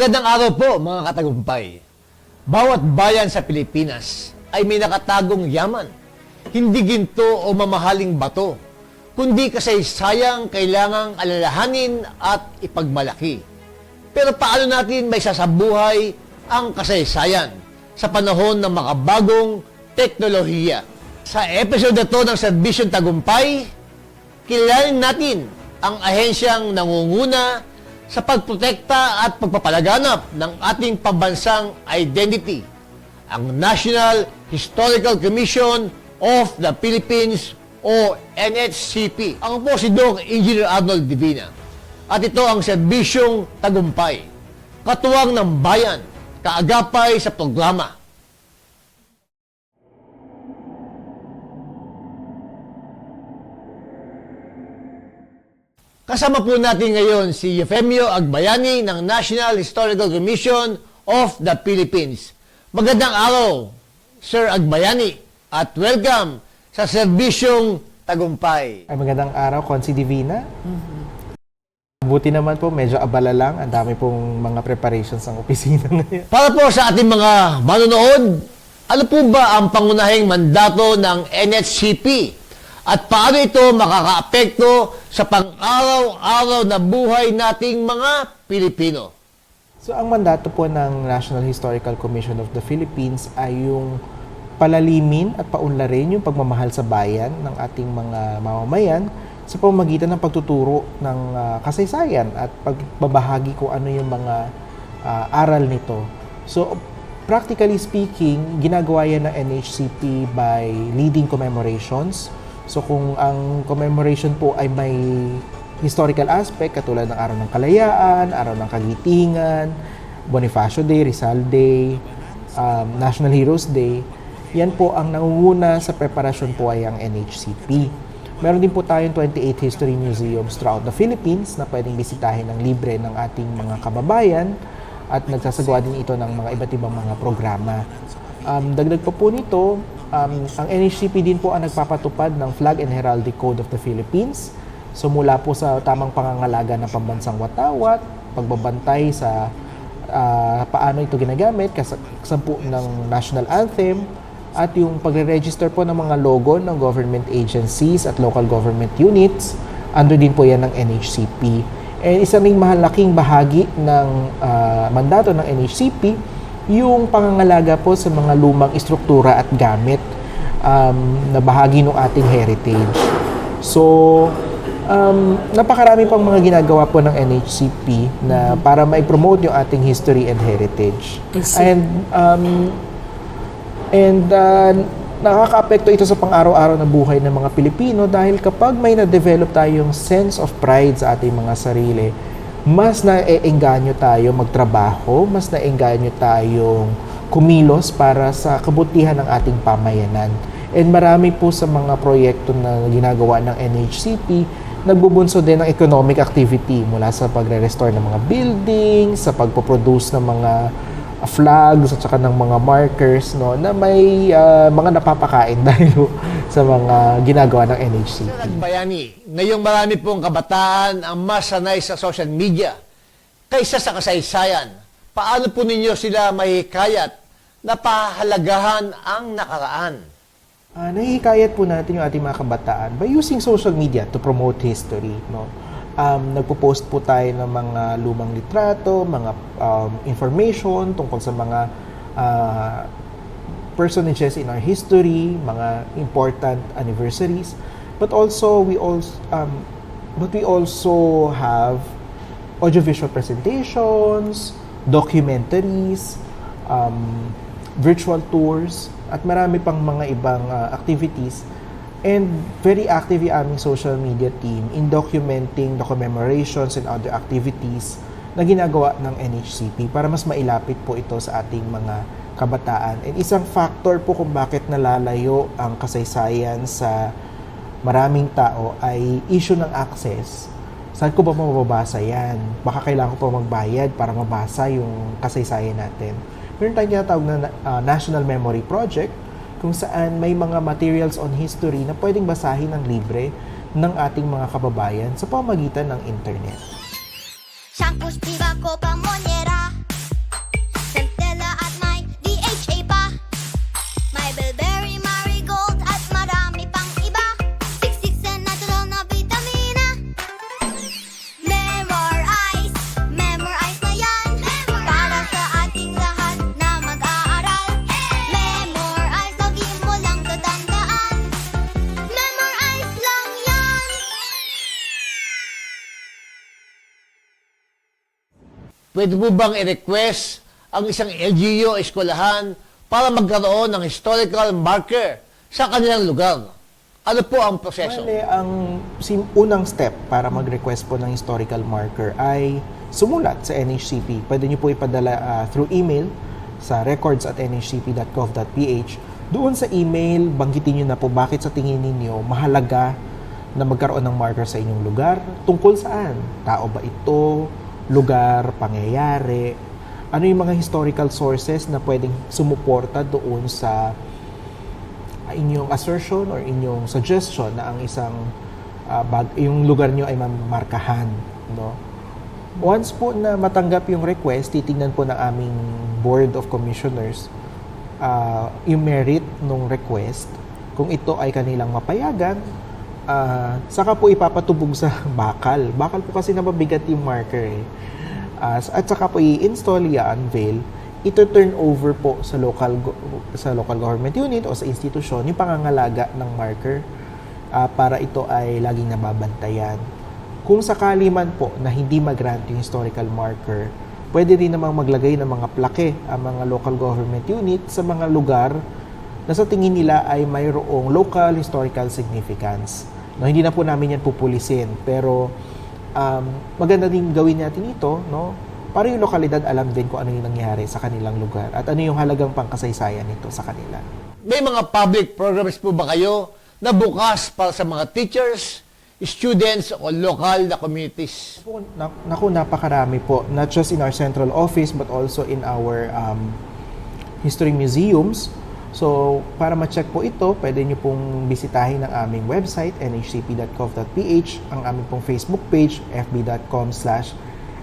Magandang araw po mga katagumpay. Bawat bayan sa Pilipinas ay may nakatagong yaman. Hindi ginto o mamahaling bato, kundi kasaysayang kailangang alalahanin at ipagmalaki. Pero paano natin may sasabuhay ang kasaysayan sa panahon ng makabagong teknolohiya? Sa episode na to ng Serbisyong Tagumpay, kilalanin natin ang ahensyang nangunguna sa pagprotekta at pagpapalaganap ng ating pambansang identity, ang National Historical Commission of the Philippines o NHCP. Ako po si Doc Engineer Arnold Divina. At ito ang serbisyong tagumpay, katuwang ng bayan, kaagapay sa programa. Kasama po natin ngayon si Eufemio Agbayani ng National Historical Commission of the Philippines. Magandang araw, Sir Agbayani, at welcome sa Serbisyong Tagumpay. Ay magandang araw, Consi Divina. Buti naman po, medyo abala lang. Ang dami pong mga preparations ng opisina ngayon. Para po sa ating mga manonood, ano po ba ang pangunahing mandato ng NHCP? At paano ito makakaapekto sa pang-araw-araw na buhay nating mga Pilipino? So, ang mandato po ng National Historical Commission of the Philippines ay yung palalimin at paunlarin yung pagmamahal sa bayan ng ating mga mamamayan sa pamamagitan ng pagtuturo ng ah, kasaysayan at pagbabahagi kung ano yung mga ah, aral nito. So, practically speaking, ginagawa yan ng NHCP by leading commemorations. So, kung ang commemoration po ay may historical aspect, katulad ng Araw ng Kalayaan, Araw ng Kagitingan, Bonifacio Day, Rizal Day, um, National Heroes Day, yan po ang nangunguna sa preparasyon po ay ang NHCP. Meron din po tayong 28 history museums throughout the Philippines na pwedeng bisitahin ng libre ng ating mga kababayan at nagsasagawa din ito ng mga iba't ibang mga programa. Um, dagdag pa po nito, um, ang NHCP din po ang nagpapatupad ng Flag and Heraldic Code of the Philippines. So mula po sa tamang pangangalaga ng pambansang watawat, pagbabantay sa ah, paano ito ginagamit, kasampu ng national anthem, at yung pagre-register po ng mga logo ng government agencies at local government units, under din po yan ng NHCP. And isa ring mahalaking bahagi ng ah, mandato ng NHCP, yung pangangalaga po sa mga lumang istruktura at gamit um, na bahagi ng ating heritage. So, um, napakarami pang mga ginagawa po ng NHCP na para ma-promote yung ating history and heritage. And um, and uh, nakakaapekto ito sa pang-araw-araw na buhay ng mga Pilipino dahil kapag may na-develop tayong sense of pride sa ating mga sarili, mas naeengganyo tayo magtrabaho, mas naeengganyo tayong kumilos para sa kabutihan ng ating pamayanan. And marami po sa mga proyekto na ginagawa ng NHCP, nagbubunso din ng economic activity mula sa pagre-restore ng mga buildings, sa pagpo-produce ng mga flags at saka ng mga markers no na may uh, mga napapakain dahil sa mga ginagawa ng NHCP. Agbayani, ngayong marami pong kabataan ang mas sanay sa social media kaysa sa kasaysayan. Paano po ninyo sila mahikayat na pahalagahan ang nakaraan? Uh, nahihikayat po natin yung ating mga kabataan by using social media to promote history. No? Um, nagpo-post po tayo ng mga lumang litrato, mga um, information tungkol sa mga uh, personages in our history, mga important anniversaries. But also, we also, um, but we also have audiovisual presentations, documentaries, um, virtual tours, at marami pang mga ibang uh, activities. And very active yung aming social media team in documenting the commemorations and other activities na ginagawa ng NHCP para mas mailapit po ito sa ating mga kabataan. And isang factor po kung bakit nalalayo ang kasaysayan sa maraming tao ay issue ng access. Saan ko ba mababasa yan? Baka kailangan ko pa magbayad para mabasa yung kasaysayan natin. Meron tayong tinatawag na uh, National Memory Project kung saan may mga materials on history na pwedeng basahin ng libre ng ating mga kababayan sa pamagitan ng internet. Shampoo, Spiva, Copa, Monera Pwede mo bang i-request ang isang LGU o eskwelahan para magkaroon ng historical marker sa kanilang lugar? Ano po ang proseso? Bale, ang sim- unang step para mag-request po ng historical marker ay sumulat sa NHCP. Pwede nyo po ipadala ah, through email sa records at nhcp.gov.ph. Doon sa email, banggitin nyo na po bakit sa tingin ninyo mahalaga na magkaroon ng marker sa inyong lugar. Tungkol saan? Tao ba ito? Lugar? Pangyayari? Ano yung mga historical sources na pwedeng sumuporta doon sa inyong assertion or inyong suggestion na ang isang ah, bag, yung lugar nyo ay mamarkahan, no? Once po na matanggap yung request, titingnan po ng aming Board of Commissioners ah, yung merit ng request. Kung ito ay kanilang mapayagan, ah, saka po ipapatubog sa bakal. Bakal po kasi nababigat yung marker eh. Ah, at saka po i-install, i-unveil, ito turn over po sa local sa local government unit o sa institusyon yung pangangalaga ng marker ah, para ito ay laging nababantayan. Kung sakali man po na hindi mag-grant yung historical marker, pwede din namang maglagay ng mga plake ang mga local government unit sa mga lugar na sa tingin nila ay mayroong local historical significance. No, hindi na po namin yan pupulisin, pero um, maganda din gawin natin ito, no? Para yung lokalidad alam din kung ano yung nangyari sa kanilang lugar at ano yung halagang pangkasaysayan nito sa kanila. May mga public programs po ba kayo na bukas para sa mga teachers, students o local na communities? Po, na, naku, napakarami po. Not just in our central office, but also in our um, history museums. So, para ma-check po ito, pwede nyo pong bisitahin ang aming website, nhcp.gov.ph, ang aming pong Facebook page, fb.com slash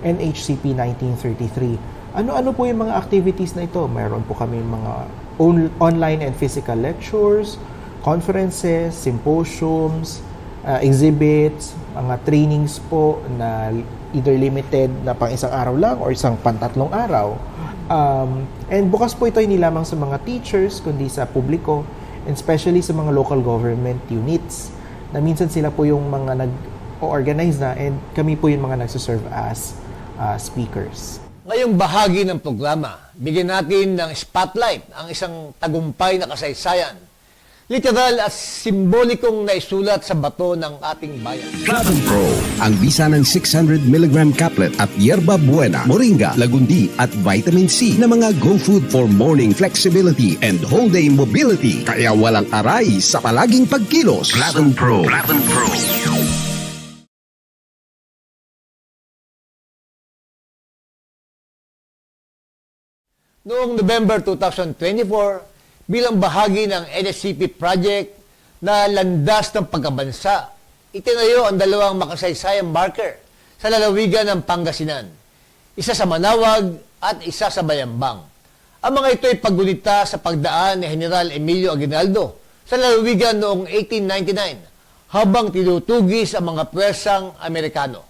nhcp1933. Ano-ano po yung mga activities na ito? Mayroon po kami mga on- online and physical lectures, conferences, symposiums, uh, exhibits, mga trainings po na either limited na pang isang araw lang or isang pantatlong araw. Um, and bukas po ito hindi lamang sa mga teachers, kundi sa publiko, and especially sa mga local government units na minsan sila po yung mga nag-organize na and kami po yung mga nagsiserve as uh, speakers. Ngayong bahagi ng programa, bigyan natin ng spotlight ang isang tagumpay na kasaysayan. Literal at simbolikong naisulat sa bato ng ating bayan. Platinum Pro, ang bisa ng 600 mg caplet at yerba buena, moringa, lagundi at vitamin C na mga go food for morning flexibility and whole day mobility. Kaya walang aray sa palaging pagkilos. Platinum Pro. Platinum Pro. Noong November 2024, bilang bahagi ng NSCP project na landas ng pagkabansa, itinayo ang dalawang makasaysayang marker sa lalawigan ng Pangasinan. Isa sa Manawag at isa sa Bayambang. Ang mga ito ay paggunita sa pagdaan ni General Emilio Aguinaldo sa lalawigan noong 1899 habang tinutugis ang mga pwersang Amerikano.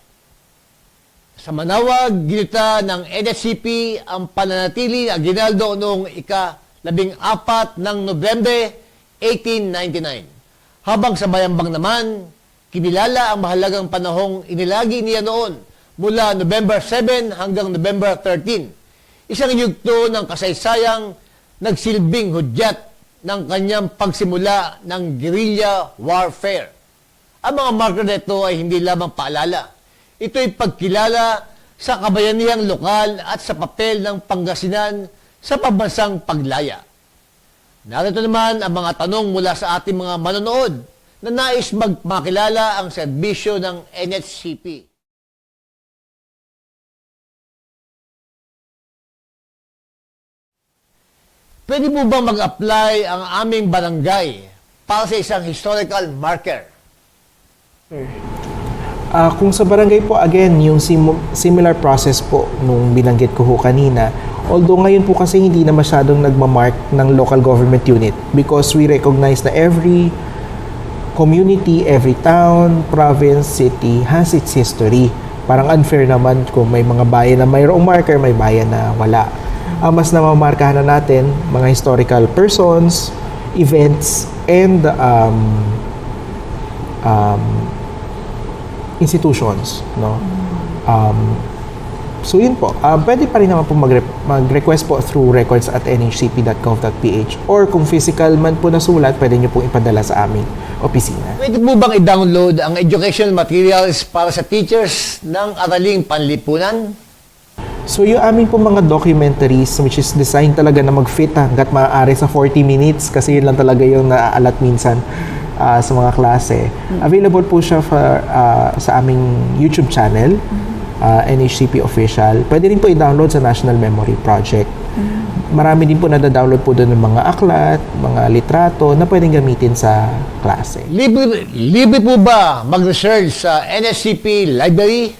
Sa Manawag, ginita ng NSCP ang pananatili ni Aguinaldo noong ika-14 ng Nobyembre 1899. Habang sa Bayambang naman, kinilala ang mahalagang panahong inilagi niya noon mula November 7 hanggang November 13. Isang yugto ng kasaysayang nagsilbing hudyat ng kanyang pagsimula ng guerrilla warfare. Ang mga marker nito ay hindi lamang paalala. Ito'y pagkilala sa kabayanihang lokal at sa papel ng Pangasinan sa pambansang paglaya. Narito naman ang mga tanong mula sa ating mga manonood na nais magmakilala ang serbisyo ng NHCP. Pwede po bang mag-apply ang aming barangay para sa isang historical marker? Ah, kung sa barangay po, again, yung sim- similar process po nung binanggit ko ho kanina. Although ngayon po kasi hindi na masyadong nagmamark ng local government unit because we recognize na every community, every town, province, city has its history. Parang unfair naman kung may mga bayan na mayroong marker, may bayan na wala. Ang mas namamarkahan na natin, mga historical persons, events, and um, um, institutions, no? Um, so yun po. Um, pwede pa rin naman po magre- mag-request po through records at nhcp.gov.ph or kung physical man po na sulat, pwede nyo pong ipadala sa aming opisina. Pwede po bang i-download ang educational materials para sa teachers ng araling panlipunan? So yung aming po mga documentaries which is designed talaga na mag-fit hanggat maaari sa 40 minutes kasi yun lang talaga yung naaalat minsan ah, sa mga klase. Available po siya for, ah, sa aming YouTube channel, ah, NHCP Official. Pwede rin po i-download sa National Memory Project. Marami din po nada-download po doon ng mga aklat, mga litrato na pwedeng gamitin sa klase. Libre, libre po ba mag-research sa NSCP Library?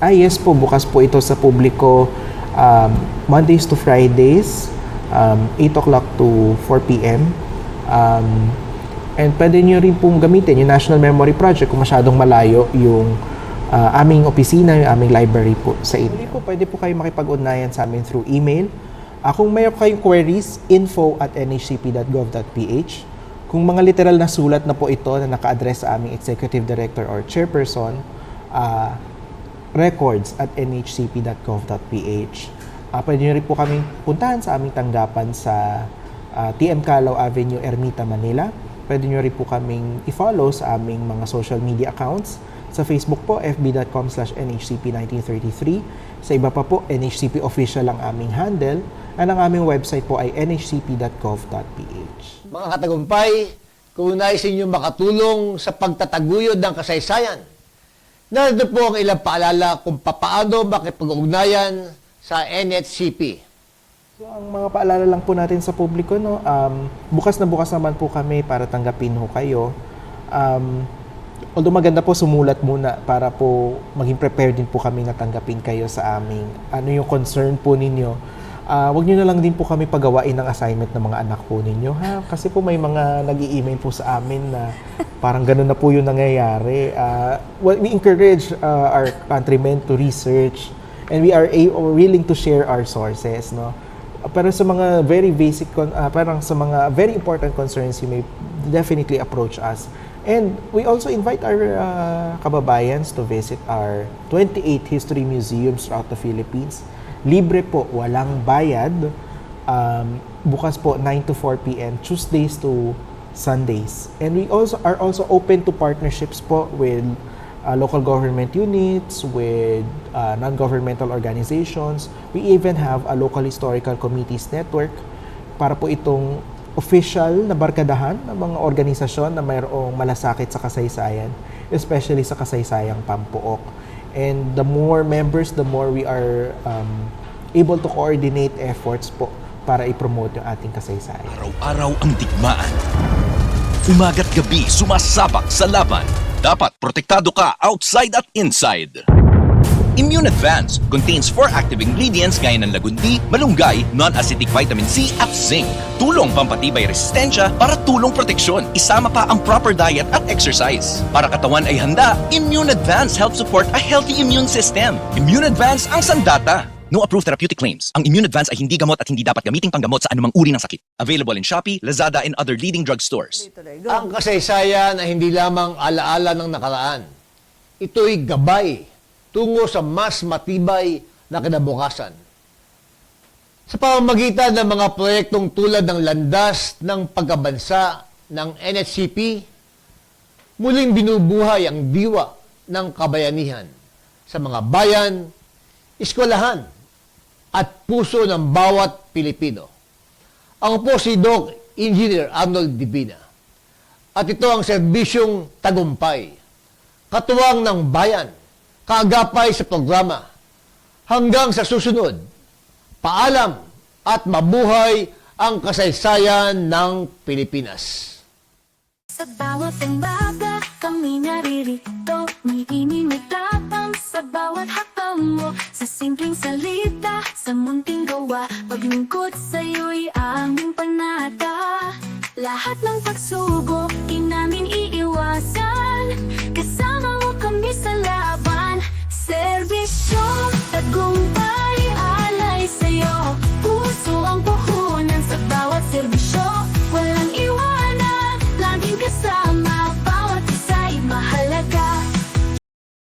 Ah, yes po. Bukas po ito sa publiko um, Mondays to Fridays, um, 8 o'clock to 4 p.m. Um, and pwede nyo rin pong gamitin yung National Memory Project kung masyadong malayo yung ah, aming opisina, yung aming library po sa inyo. Pwede po, pwede po kayo makipag-ugnayan sa amin through email. Ah, kung mayroon kayong queries, info at nhcp.gov.ph. Kung mga literal na sulat na po ito na naka-address sa aming executive director or chairperson, ah, records at nhcp.gov.ph. Ah, pwede nyo rin po kaming puntahan sa aming tanggapan sa ah, TM Calao Avenue, Ermita, Manila. Pwede nyo rin po kaming i-follow sa aming mga social media accounts. Sa Facebook po, fb.com slash nhcp1933. Sa iba pa po, NHCP Official ang aming handle. At ang aming website po ay nhcp.gov.ph. Mga katagumpay, kung nais ninyong makatulong sa pagtataguyod ng kasaysayan, narito po ang ilang paalala kung papaano makipag-ugnayan sa NHCP. So, ang mga paalala lang po natin sa publiko, no, um, bukas na bukas naman po kami para tanggapin ho kayo. Um, although maganda po sumulat muna para po maging prepared din po kami na tanggapin kayo sa aming ano yung concern po ninyo. Ah, wag niyo na lang din po kami pagawain ng assignment ng mga anak po ninyo ha kasi po may mga nag-i-email po sa amin na parang ganun na po yung nangyayari. Ah, well, we encourage ah, our countrymen to research and we are a- willing to share our sources no pero sa mga very basic ah, parang sa mga very important concerns you may definitely approach us and we also invite our ah, kababayans to visit our 28 history museums throughout the Philippines libre po walang bayad um, bukas po 9 to 4 p.m. Tuesdays to Sundays and we also are also open to partnerships po with uh, local government units, with uh, non-governmental organizations. We even have a local historical committees network para po itong official na barkadahan ng mga organisasyon na mayroong malasakit sa kasaysayan, especially sa kasaysayang pampuok. And the more members, the more we are um, able to coordinate efforts po para i-promote yung ating kasaysayan. Araw-araw ang digmaan. Umaga't gabi sumasabak sa laban. Dapat protektado ka outside at inside. Immune Advance contains four active ingredients gaya ng lagundi, malunggay, non-acidic vitamin C at zinc. Tulong pampatibay resistensya para tulong proteksyon. Isama pa ang proper diet at exercise. Para katawan ay handa, Immune Advance helps support a healthy immune system. Immune Advance ang sandata. No approved therapeutic claims. Ang Immune Advance ay hindi gamot at hindi dapat gamiting panggamot sa anumang uri ng sakit. Available in Shopee, Lazada, and other leading drugstores. Ang kasaysayan ay hindi lamang alaala ng nakaraan. Ito'y gabay tungo sa mas matibay na kinabukasan. Sa pamamagitan ng mga proyektong tulad ng landas ng pagkabansa ng NHCP, muling binubuhay ang diwa ng kabayanihan sa mga bayan, eskwelahan, at puso ng bawat Pilipino. Ako po si Doc Engineer Arnold Divina. At ito ang serbisyong tagumpay. Katuwang ng bayan, kaagapay sa programa. Hanggang sa susunod, paalam at mabuhay ang kasaysayan ng Pilipinas. Sa bawat umaga, kami naririto May